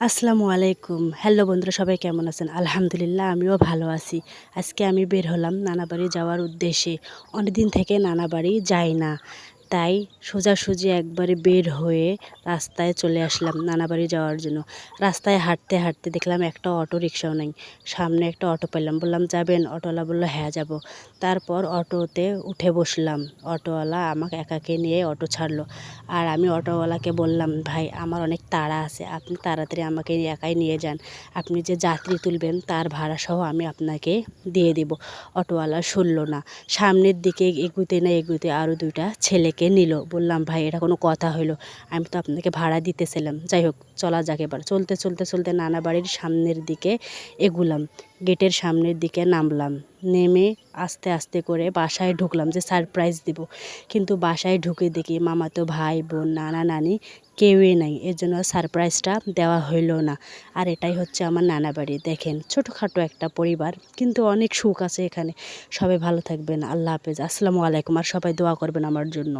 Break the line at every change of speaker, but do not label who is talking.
আসসালামু আলাইকুম। হ্যালো বন্ধুরা, সবাই কেমন আছেন? আলহামদুলিল্লাহ, আমিও ভালো আছি। আজকে আমি বের হলাম নানা বাড়ি যাওয়ার উদ্দেশ্যে। অনেকদিন থেকে নানাবাড়ি যাই না। তাই সোজাসুজি একবারে বের হয়ে রাস্তায় চলে আসলাম নানাবাড়ি যাওয়ার জন্য। রাস্তায় হাঁটতে হাঁটতে দেখলাম একটা অটো রিক্সাও নেই। সামনে একটা অটো পেলাম। বললাম, যাবেন? অটোওয়ালা বলল হ্যাঁ যাব। তারপর অটোতে উঠে বসলাম। অটোওয়ালা আমাকে একাকে নিয়ে অটো ছাড়লো। আর আমি অটোওয়ালাকে বললাম, ভাই, আমার অনেক তাড়া আছে। আপনি তাড়াতাড়ি আমাকে একাই নিয়ে যান। আপনি যে যাত্রী তুলবেন, তার ভাড়া সহ আমি আপনাকে দিয়ে দেব। অটোওয়ালা শুনলো না। সামনের দিকে এগুতে না এগুতে আরও দুইটা ছেলেকে নিল। বললাম, ভাই, এটা কোনো কথা হইল। আমি তো আপনাকে ভাড়া দিতেছিলাম। যাই হোক, চলা যাক এবার। চলতে চলতে চলতে নানা বাড়ির সামনের দিকে এগুলাম। গেটের সামনের দিকে নামলাম। নেমে আস্তে আস্তে করে বাসায় ঢুকলাম যে সারপ্রাইজ দিব। কিন্তু বাসায় ঢুকে দেখি মামাতো ভাই, বোন, নানা, নানি কেউই নাই এর জন্য সারপ্রাইজটা দেওয়া হইল না। আর এটাই হচ্ছে আমার নানা বাড়ি। দেখেন, ছোটোখাটো একটা পরিবার, কিন্তু অনেক সুখ আছে এখানে। সবাই ভালো থাকবেন, আল্লাহ হাফেজ। আসসালামু আলাইকুম, আর সবাই দোয়া করবেন আমার জন্য।